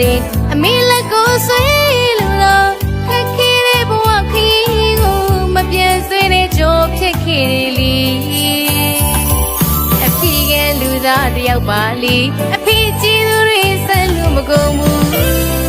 တွေအမေလက်ကိုဆွဲလို့တော့ခက်ခဲတဲ့ဘဝခီးကိုမပြေဆွေးနဲ့ကြိုးဖြစ်ခဲ့လီအဖေကလူသားတယောက်ပါလီအဖေကြည့်သူတွေဆက်လို့မကုန်ဘူး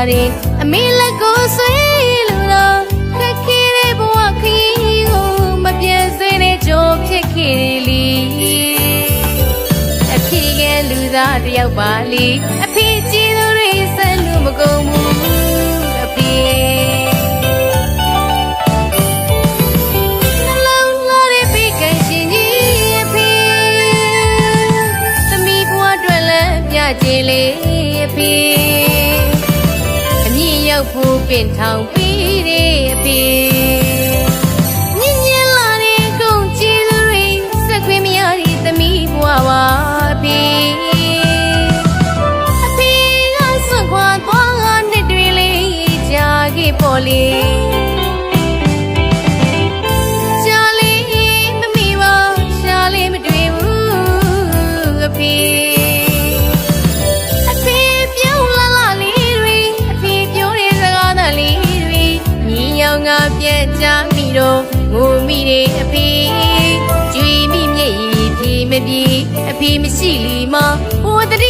ချရတယ်အမေလက်ကိုဆွေးလို့တော့ခက်ခဲတဲ့ဘဝခရီးကိုမပြတ်စေတဲ့ကြိုးဖြစ်ခဲ့တယ်လီအဖေကလူသားတစ်ယောက်ပါလေအဖေကြည့်သူတွေဆက်လို့မကုန်ဘူးအဖေနှလုံးသားရဲ့ပိတ်ကန်ရှင်ကြီးအဖေသမီးဘဝအတွက်လည်းပြကြည်လေအဖေအမြင့်ရောက်ဖို့ ပင်ထောင်ပြီးတဲ့အဖေည က်ကြမိတော့ငိုမိတဲ့အဖေကြွေမိမျက်ရည်ဖြေမပြေအဖေမရှိလီမဟိုတတိ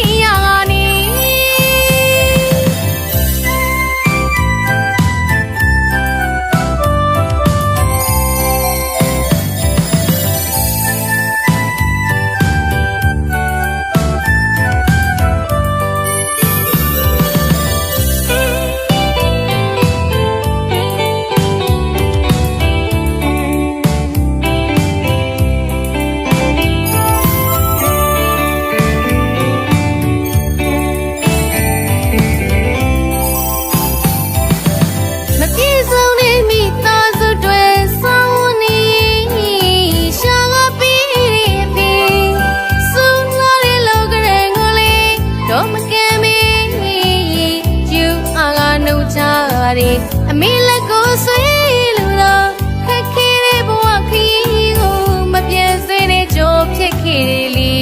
တယ်အမေလက်ကိုဆွေးလို့တော့ခက်ခဲတဲ့ဘဝခရီးကိုမပြတ်စေတဲ့ကြိုးဖြစ်ခဲ့တယ်လီ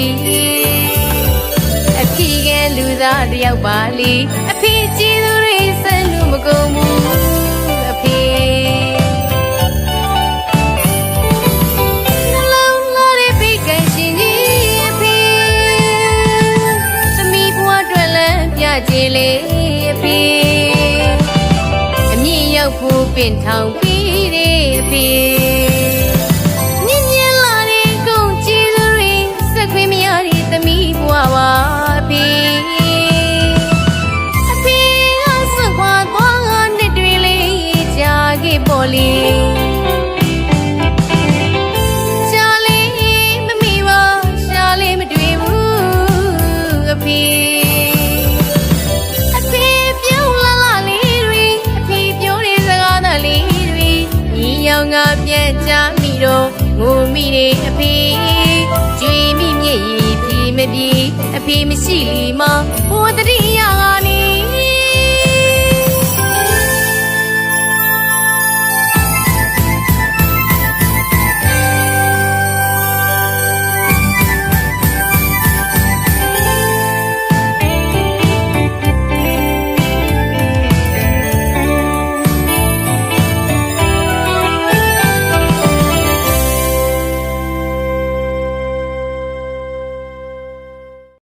အဖေကလူသားတစ်ယောက်ပါလေအဖေကြည့်သူတွေဆက်လို့မကုန်ဘူးအဖေနှလုံးသားရဲ့ပိတ်ကန်ရှင်ကြီးအဖေသမီးဘဝအတွက်လည်းပြကြည်လေအဖေအမြင့် ရောက်ဖို့ပင် င်ကပြက်ချမိတော့ငိုမိနေအဖေကြွေမိမြည်ရီဖီမပြီးအဖေမရှိလီမဟိုတတိ